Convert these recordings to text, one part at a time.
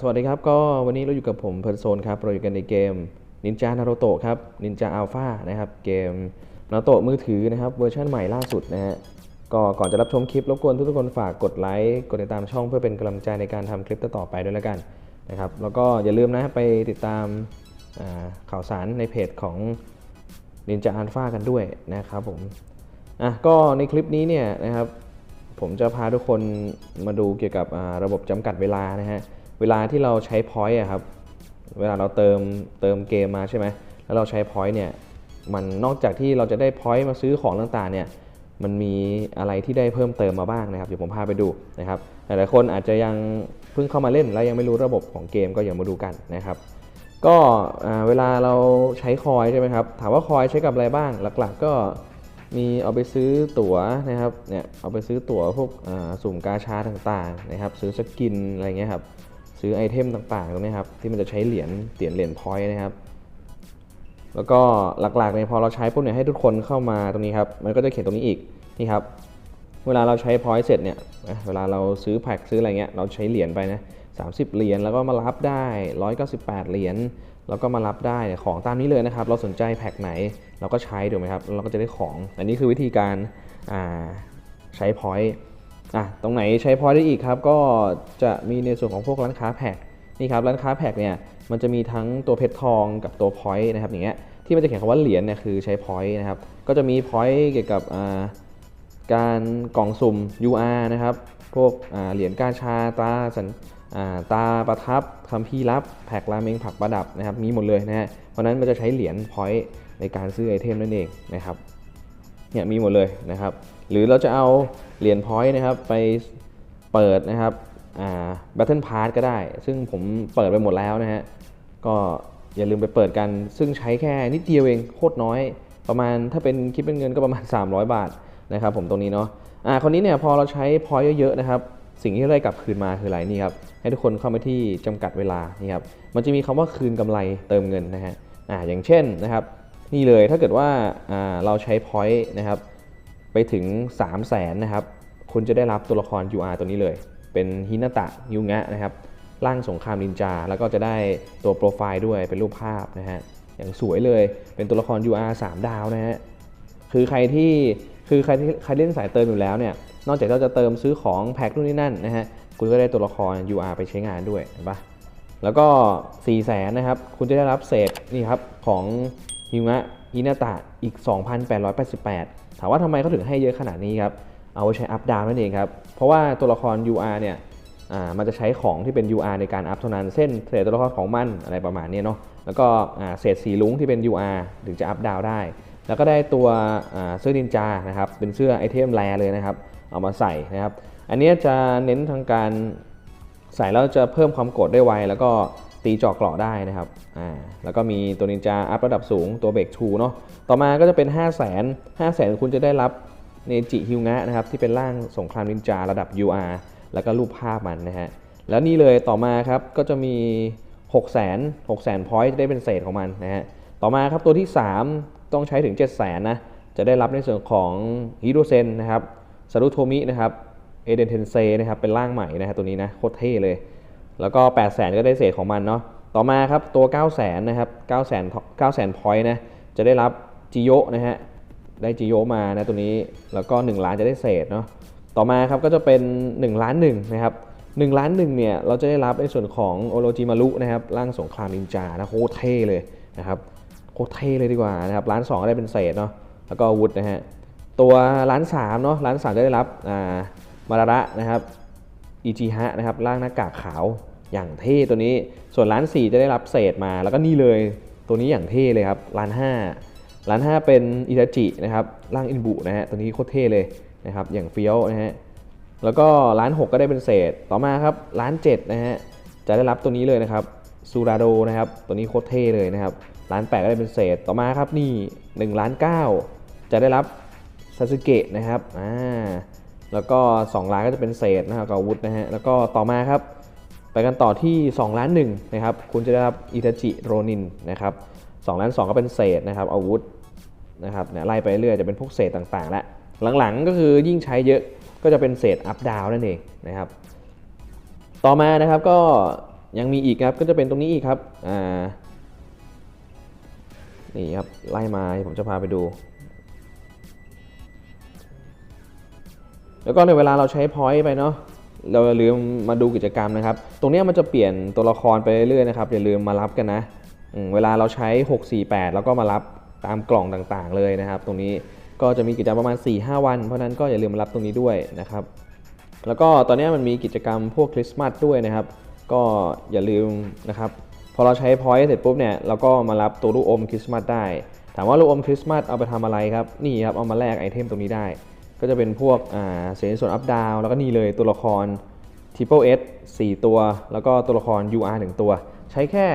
สวัสดีครับ ก็วันนี้เราอยู่กับผมเพ r ร์โซนครับ เราอยู่กันในเกม Ninja Naruto ครับ Ninja Alpha นะครับ เกม Naruto มือถือนะครับ เวอร์ชันใหม่ล่าสุดนะฮะ ก็ก่อนจะรับชมคลิปรบกวนทุกๆคนฝากกดไลค์ กดติดตามช่องเพื่อเป็นกำลังใจในการทำคลิปต่อไปด้วยแล้วกันนะครับ แล้วก็อย่าลืมนะไปติดตามาข่าวสารในเพจของ Ninja Alpha กันด้วยนะครับผม อะ ก็ในคลิปนี้เนี่ยนะครับ ผมจะพาทุกคนมาดูเกี่ยวกับระบบจำกัดเวลานะฮะ เวลาที่เราใช้พอยต์อะครับ เวลาเราเติมเติมเกมมาใช่ไหมแล้วเราใช้พอยต์เนี่ย มันนอกจากที่เราจะได้พอยต์มาซื้อของต่างๆ เนี่ย มันมีอะไรที่ได้เพิ่มเติมมาบ้างนะครับ เดี๋ยวผมพาไปดูนะครับ หลายๆคนอาจจะยังเพิ่งเข้ามาเล่นแล้วยังไม่รู้ระบบของเกมก็อย่ามาดูกันนะครับ ก็เวลาเราใช้คอยใช่ไหมครับ ถามว่าคอยใช้กับอะไรบ้าง หลักๆก็มีเอาไปซื้อตั๋วนะครับ เนี่ย เอาไปซื้อตั๋วพวกสุ่มกาชาต่างๆนะครับ ซื้อสกินอะไรเงี้ยครับ ซื้อไอเทมต่างๆตรงนี้ครับที่มันจะใช้เหรียญเหรียญเหรียญพอยต์นะครับ แล้วก็หลักๆเนี่ยพอเราใช้ปุ๊บเนี่ยให้ทุกคนเข้ามาตรงนี้ครับมันก็จะเขียนตรงนี้อีกนี่ครับเวลาเราใช้พอยต์เสร็จเนี่ยเวลาเราซื้อแพ็คซื้ออะไรเงี้ยเราใช้เหรียญไปนะ30เหรียญแล้วก็มารับได้ 198 เหรียญแล้วก็มารับได้ของตามนี้เลยนะครับ เราสนใจแพ็คไหนเราก็ใช้ถูกไหมครับเราก็จะได้ของ อันนี้คือวิธีการใช้พอยต์ อะตรงไหนใช้พอยได้อีกครับ ก็จะมีในส่วนของพวกร้านค้าแพ็คนี่ครับร้านค้าแพ็คเนี่ยมันจะมีทั้งตัวเพชรทองกับตัวพอยต์นะครับอย่างเงี้ยที่มันจะเขียนคำว่าเหรียญเนี่ยคือใช้พอยต์นะครับก็จะมีพอยต์เกี่ยวกับการกล่องสุ่ม UR นะครับพวกเหรียญกาชาตาสัญอ่าตาประทับคัมภีร์ลับแพ็คราเมงผักประดับนะครับมีหมดเลยนะฮะเพราะฉะนั้นมันจะใช้เหรียญพอยต์ในการซื้อไอเทมนั่นเองนะครับเนี่ยมีหมดเลยนะครับ หรือเราจะเอาเหรียญพอยต์นะครับไปเปิดนะครับอ่า Battle Pass ก็ได้ ซึ่งผมเปิดไปหมดแล้วนะฮะ ก็อย่าลืมไปเปิดกัน ซึ่งใช้แค่นิดเดียวเองโคตรน้อย ประมาณถ้าเป็นคิดเป็นเงินก็ประมาณ 300 บาทนะครับผมตรงนี้เนาะอ่าคนนี้เนี่ยพอเราใช้พอยต์เยอะๆนะครับ สิ่งที่ได้กลับคืนมาคืออะไรนี่ครับ ให้ทุกคนเข้ามาที่จำกัดเวลานี่ครับ มันจะมีคำว่าคืนกำไรเติมเงินนะฮะ อ่าอย่างเช่นนะครับ นี่เลยถ้าเกิดว่าอ่าเราใช้พอยต์นะครับ ไปถึง 3 0 0แสนนะครับคุณจะได้รับตัวละคร UR ตัวนี้เลย เป็นฮินาตะยูงะนะครับร่างสงครามนินจา แล้วก็จะได้ตัวโปรไฟล์ด้วยเป็นรูปภาพนะฮะอย่างสวยเลยเป็นตัวละคร UR 3 ดาวนะฮะคือใครที่คือใครที่ใครเล่นสายเติมอยู่แล้วเนี่ยนอกจากเราจะเติมซื้อของแพ็คนู่นนี่นั่นนะฮะคุณก็ได้ตัวละคร UR ไปใช้งานด้วยเห็นปะแล้วก็4 0 0แสนนะครับคุณจะได้รับเศษนี่ครับของฮิงะฮินาตะอีก 2,888 ถามว่าทำไมเขาถึงให้เยอะขนาดนี้ครับ เอาไว้ใช้อัพดาวนั่นเองครับ เพราะว่าตัวละคร UR เนี่ยมันจะใช้ของที่เป็น UR ในการอัพเท่านั้นเส้นเศษตัวละครของมันอะไรประมาณนี้เนาะแล้วก็เศษสีลุ้งที่เป็น UR ถึงจะอัพดาวได้ แล้วก็ได้ตัวเสื้อนินจานะครับเป็นเสื้อไอเทมแรเลยนะครับเอามาใส่นะครับ อันนี้จะเน้นทางการใส่แล้วจะเพิ่มความกดได้ไวแล้วก็ ตีเจาะเกราะได้นะครับอ่าแล้วก็มีตัวนินจาอัพระดับสูงตัวเบรกชูเนาะต่อมาก็จะเป็น 5 0 0 0 0 0 5 0 0 0 0 คุณจะได้รับเนจิฮิวงะนะครับที่เป็นร่างสงครามนินจาระดับ UR แล้วก็รูปภาพมันนะฮะแล้วนี่เลยต่อมาครับก็จะมี 6 0 0 0 0 0 6 0 0 0 0 point ได้เป็นเศษของมันนะฮะต่อมาครับตัวที่ 3 ต้องใช้ถึง 7 0 0 0 0 0นะจะได้รับในส่วนของฮิโดเซนนะครับซารุโทมินะครับเอเดนเทนเซนะครับเป็นร่างใหม่นะฮะตัวนี้นะโคตรเท่เลย แล้วก็ 8 0 0 0 0 0ก็ได้เศษของมันเนาะต่อมาครับตัว 9 0 0 0 0 0นะครับ9 0 0 0 0 9 0 0 0 0 point นะจะได้รับจิโยะนะฮะได้จิโยะมานะตัวนี้แล้วก็ 1 ล้านจะได้เศษเนาะต่อมาครับก็จะเป็น 1 ล้านหนึ่งนะครับ1ล้านหนึ่งเนี่ยเราจะได้รับในส่วนของโอโรจิมารุนะครับร่างสงครามนินจานะโคตรเท่เลยนะครับโคตรเท่เลยดีกว่านะครับล้านสองก็ได้เป็นเศษเนาะแล้วก็อาวุธนะฮะตัวล้านสามเนาะล้านสามจะได้รับอ่ามาระนะครับ อิจิฮะนะครับร่างหน้ากากขาวอย่างเท่ตัวนี้ ส่วนร้าน4จะได้รับเศษมา แล้วก็นี่เลยตัวนี้อย่างเท่เลยครับร้าน5ร้าน5เป็นอิตาจินะครับร่างอินบุนะฮะตัวนี้โคตรเท่เลยนะครับอย่างเฟี้ยวนะฮะแล้วก็ร้าน 6 ก็ได้เป็นเศษต่อมาครับร้าน7นะฮะจะได้รับตัวนี้เลยนะครับซูราโดนะครับตัวนี้โคตรเท่เลยนะครับร้าน 8 ก็ได้เป็นเศษต่อมาครับนี่1ล้าน9จะได้รับซาสึเกะนะครับอ่า แล้วก็ 2 ล้านก็จะเป็นเศษนะครับกับอาวุธนะฮะแล้วก็ต่อมาครับ ไปกันต่อที่ 2 ล้านหนึ่งนะครับคุณจะได้รับอิตาจิโรนินนะครับ2ล้าน2ก็เป็นเศษนะครับอาวุธนะครับเนี่ยไล่ไปเรื่อยจะเป็นพวกเศษต่างๆแล้วหลังๆก็คือยิ่งใช้เยอะก็จะเป็นเศษอัพดาวนั่นเองนะครับ ต่อมานะครับก็ยังมีอีกครับก็จะเป็นตรงนี้อีกครับอ่านี่ครับไล่มาผมจะพาไปดู แล้วก็ในเวลาเราใช้พอยต์ไปเนาะเราอย่าลืมมาดูกิจกรรมนะครับ ตรงนี้มันจะเปลี่ยนตัวละครไปเรื่อยๆนะครับอย่าลืมมารับกันนะเวลาเราใช้ 648 แล้วก็มารับตามกล่องต่างๆ เลยนะครับ ตรงนี้ก็จะมีกิจกรรมประมาณ 4-5 วัน เพราะฉะนั้นก็อย่าลืมมารับตรงนี้ด้วยนะครับ แล้วก็ตอนนี้มันมีกิจกรรมพวกคริสต์มาสด้วยนะครับ ก็อย่าลืมนะครับพอเราใช้พอยต์เสร็จปุ๊บเนี่ยเราก็มารับตัวลูกอมคริสต์มาสได้ ถามว่าลูกอมคริสต์มาสเอาไปทำอะไรครับ นี่ครับเอามาแลกไอเทมตรงนี้ได้ ก็จะเป็นพวกอ่าเสียงส่วนอัพดาวแล้วก็นี่เลยตัวละคร Triple S 4 ตัว แล้วก็ตัวละคร UR 1 ตัว ใช้แค่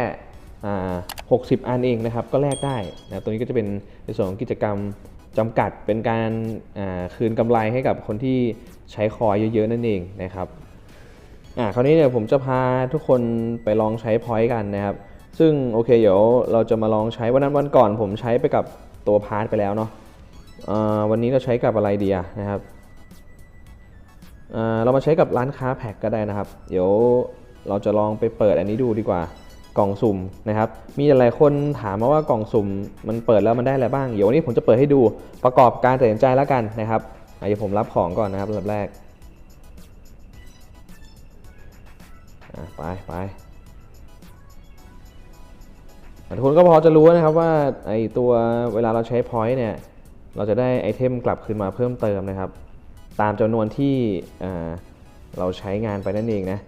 อ่า60 อันเองนะครับ ก็แลกได้นะตัวนี้ก็จะเป็นในส่วนของกิจกรรมจำกัดเป็นการอ่าคืนกำไรให้กับคนที่ใช้คอยเยอะๆ นั่นเองนะครับอ่าคราวนี้เนี่ยผมจะพาทุกคนไปลองใช้พอยต์กันนะครับ ซึ่งโอเคเดี๋ยวเราจะมาลองใช้วันนั้นวันก่อนผมใช้ไปกับตัวพาร์ทไปแล้วเนาะ วันนี้เราใช้กับอะไรดีนะครับเรามาใช้กับร้านค้าแพ็กก็ได้นะครับ เดี๋ยวเราจะลองไปเปิดอันนี้ดูดีกว่ากล่องสุ่มนะครับ มีหลายคนถามมาว่ากล่องสุ่มมันเปิดแล้วมันได้อะไรบ้าง เดี๋ยววันนี้ผมจะเปิดให้ดูประกอบการตัดสินใจแล้วกันนะครับอะเดี๋ยวผมรับของก่อนนะครับลำดับแรกไปไปทุกคนก็พอจะรู้นะครับว่าไอตัวเวลาเราใช้ point เนี่ย เราจะได้ไอเทมกลับคืนมาเพิ่มเติมนะครับ ตามจำนวนที่เราใช้งานไปนั่นเองนะ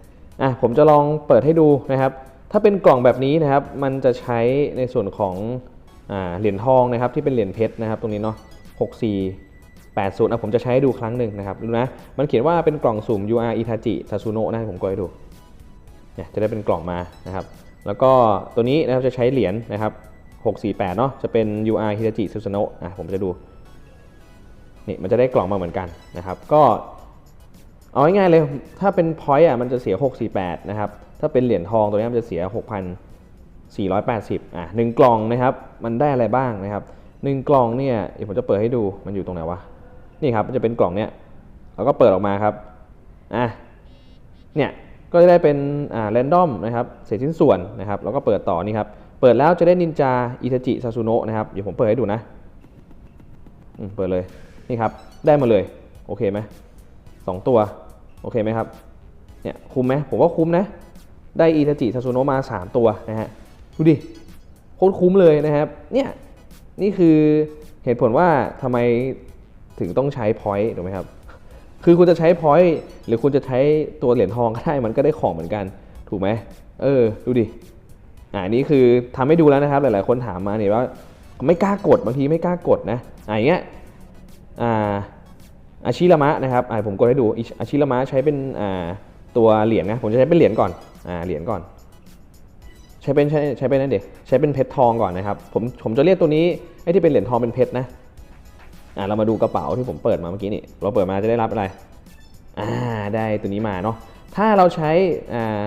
อะผมจะลองเปิดให้ดูนะครับ ถ้าเป็นกล่องแบบนี้นะครับ มันจะใช้ในส่วนของอเหรียญทองนะครับที่เป็นเหรียญเพชรนะครับ ตรงนี้เนาะ64 80อะผมจะใช้ให้ดูครั้งหนึ่งนะครับดูนะ มันเขียนว่าเป็นกล่องสุ่ม UR Itachi Sasuno นะผมก็ให้ดูเนี่ยจะได้เป็นกล่องมานะครับ แล้วก็ตัวนี้นะครับจะใช้เหรียญนะครับ 648 เนาะจะเป็น UR Hitachi Susanoo อะผมจะดู นี่มันจะได้กล่องมาเหมือนกันนะครับ ก็เอาง่ายๆเลย ถ้าเป็น point อะมันจะเสีย 648 นะครับ ถ้าเป็นเหรียญทองตัวนี้มันจะเสีย 6,480 อะหนึ่งกล่องนะครับ มันได้อะไรบ้างนะครับหนึ่งกล่องเนี่ยเดี๋ยวผมจะเปิดให้ดูมันอยู่ตรงไหนวะ นี่ครับมันจะเป็นกล่องเนี้ยเราก็เปิดออกมาครับ อะ เนี่ย ก็จะได้เป็นอ่าแรนดอมนะครับ เศษชิ้นส่วนนะครับ แล้วก็เปิดต่อนี่ครับ เปิดแล้วจะได้นินจาอิทาจิซาซูโนะนะครับ เดี๋ยวผมเปิดให้ดูนะอืมเปิดเลย นี่ครับ ได้มาเลย โอเคไหมสองตัว โอเคไหมครับ เนี่ยคุ้มไหมผมว่าคุ้มนะ ได้อิทาจิซาซูโนะมา 3 ตัวนะฮะ ดูดิ โคตรคุ้มเลยนะครับ เนี่ย นี่คือเหตุผลว่าทำไมถึงต้องใช้พอยต์ถูกไหมครับ คือคุณจะใช้พอยต์หรือคุณจะใช้ตัวเหรียญทองก็ได้ มันก็ได้ของเหมือนกัน ถูกไหม เออ ดูดิ อ่านี่คือทำให้ดูแล้วนะครับหลายๆ คนถามมาเนี่ยว่าไม่กล้ากดบางทีไม่กล้ากดนะอ่าอย่างเงี้ยอ่าอาชิรามะนะครับอ่าผมกดให้ดูอาชิรามะใช้เป็นอ่าตัวเหรียญนะผมจะใช้เป็นเหรียญก่อนอ่าเหรียญก่อนใช้เป็นใช้ใช้เป็นนั่นเด็ใช้เป็นเพชรทองก่อนนะครับผมผมจะเรียกตัวนี้ไอ้ที่เป็นเหรียญทองเป็นเพชรนะอ่าเรามาดูกระเป๋าที่ผมเปิดมาเมื่อกี้นี่เราเปิดมาจะได้รับอะไรอ่าได้ตัวนี้มาเนาะถ้าเราใช้อ่า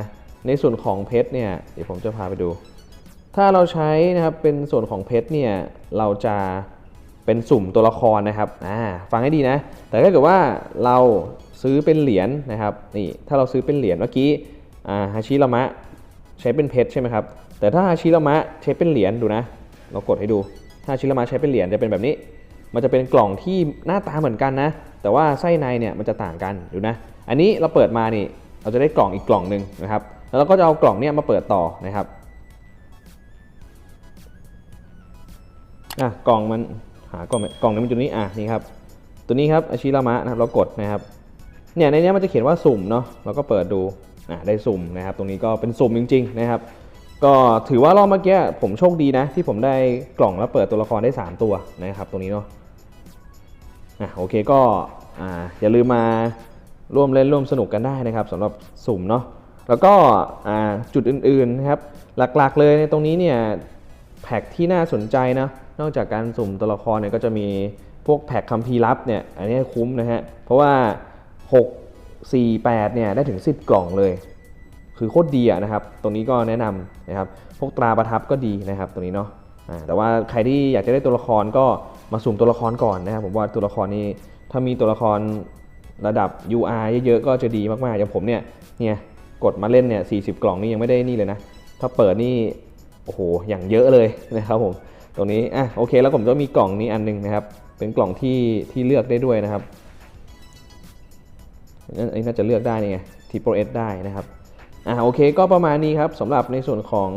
ในส่วนของเพชรเนี่ยเดี๋ยวผมจะพาไปดู ถ้าเราใช้นะครับเป็นส่วนของเพชรเนี่ยเราจะเป็นสุ่มตัวละครนะครับอ่าฟังให้ดีนะ แต่ถ้าเกิดว่าเราซื้อเป็นเหรียญนะครับนี่ถ้าเราซื้อเป็นเหรียญเมื่อกี้อ่าฮาชิรามะใช้เป็นเพชรใช่ไหมครับแต่ถ้าฮาชิรามะใช้เป็นเหรียญดูนะ เรากดให้ดูถ้าฮาชิรามะใช้เป็นเหรียญจะเป็นแบบนี้ มันจะเป็นกล่องที่หน้าตาเหมือนกันนะ แต่ว่าไส้ในเนี่ยมันจะต่างกันดูนะ อันนี้เราเปิดมานี่เราจะได้กล่องอีกกล่องหนึ่งนะครับ แล้วเราก็จะเอากล่องเนี้ยมาเปิดต่อนะครับอะกล่องมันหากล่องกล่องนี้มันอยู่นี้อะนี่ครับตัวนี้ครับอาชิรามะนะครับเรากดนะครับเนี่ยในเนี้ยมันจะเขียนว่าสุ่มเนาะเราก็เปิดดูอะได้สุ่มนะครับ ตรงนี้ก็เป็นสุ่มจริง ๆ นะครับ ก็ถือว่ารอบเมื่อกี้ผมโชคดีนะ ที่ผมได้กล่องแล้วเปิดตัวละครได้ 3 ตัวนะครับ ตรงนี้เนาะอะโอเคก็อ่าอย่าลืมมาร่วมเล่นร่วมสนุกกันได้นะครับสำหรับสุ่มเนาะ แล้วก็จุดอื่นๆนะครับหลักๆเลยในตรงนี้เนี่ยแพ็กที่น่าสนใจนะนอกจากการสุ่มตัวละครเนี่ยก็จะมีพวกแพ็กคัมภีร์ลับเนี่ยอันนี้คุ้มนะฮะเพราะว่า 6 4 8เนี่ยได้ถึง 10 กล่องเลย คือโคตรดีอะนะครับ ตรงนี้ก็แนะนำนะครับพวกตราประทับก็ดีนะครับตรงนี้เนาะแต่ว่าใครที่อยากจะได้ตัวละครก็มาสุ่มตัวละครก่อนนะครับผมว่าตัวละครนี้ถ้ามีตัวละครระดับ UR เยอะๆก็จะดีมากๆอย่างผมเนี่ยเนี่ย กดมาเล่นเนี่ย40 กล่องนี่ยังไม่ได้นี่เลยนะ ถ้าเปิดนี่โอ้โหอย่างเยอะเลยนะครับผมตรงนี้อะโอเคแล้วผมก็มีกล่องนี้อันหนึงนะครับ เป็นกล่องที่ที่เลือกได้ด้วยนะครับอันนี้น่าจะเลือกได้นี่ไงทีโปรเอสได้นะครับอะโอเคก็ประมาณนี้ครับสำหรับในส่วนของ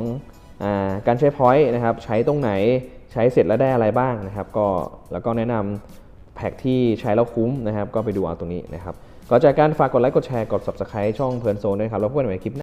อ่าการใช้พอยต์นะครับใช้ตรงไหนใช้เสร็จแล้วได้อะไรบ้างนะครับ ก็แล้วก็แนะนำแพ็กที่ใช้แล้วคุ้มนะครับ ก็ไปดูเอาตรงนี้นะครับ ก็จากการฝากกดไลค์กดแชร์กด subscribe ช่องเพลินโซนด้วยครับ แล้วพบกันใหม่คลิปหน้า